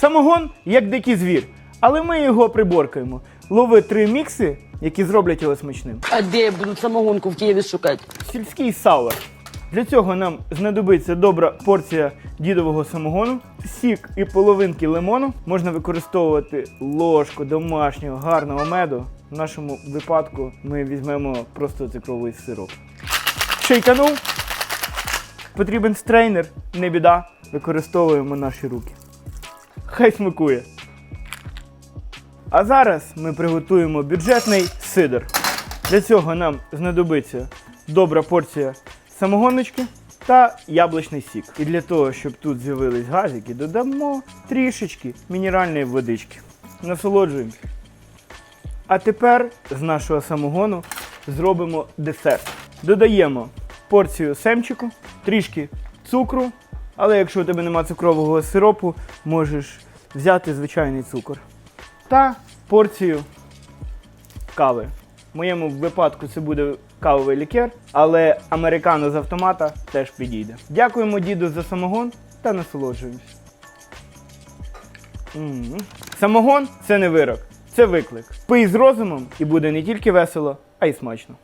Самогон як дикий звір, але ми його приборкаємо. Лови три мікси, які зроблять його смачним. А де я буду самогонку в Києві шукати? Сільський сауер. Для цього нам знадобиться добра порція дідового самогону, сік і половинки лимону. Можна використовувати ложку домашнього гарного меду. В нашому випадку ми візьмемо просто цукровий сироп. Шейканув. Потрібен стрейнер, не біда. Використовуємо наші руки. Хай смакує. А зараз ми приготуємо бюджетний сидр. Для цього нам знадобиться добра порція самогоночки та яблучний сік. І для того, щоб тут з'явились газики, додамо трішечки мінеральної водички. Насолоджуємося. А тепер з нашого самогону зробимо десерт. Додаємо порцію семчику, трішки цукру, але якщо у тебе немає цукрового сиропу, можеш взяти звичайний цукор. Та порцію кави. В моєму випадку це буде кавовий лікер, але американо з автомата теж підійде. Дякуємо діду за самогон та насолоджуємось. Самогон це не вирок, це виклик. Пий з розумом і буде не тільки весело, а й смачно.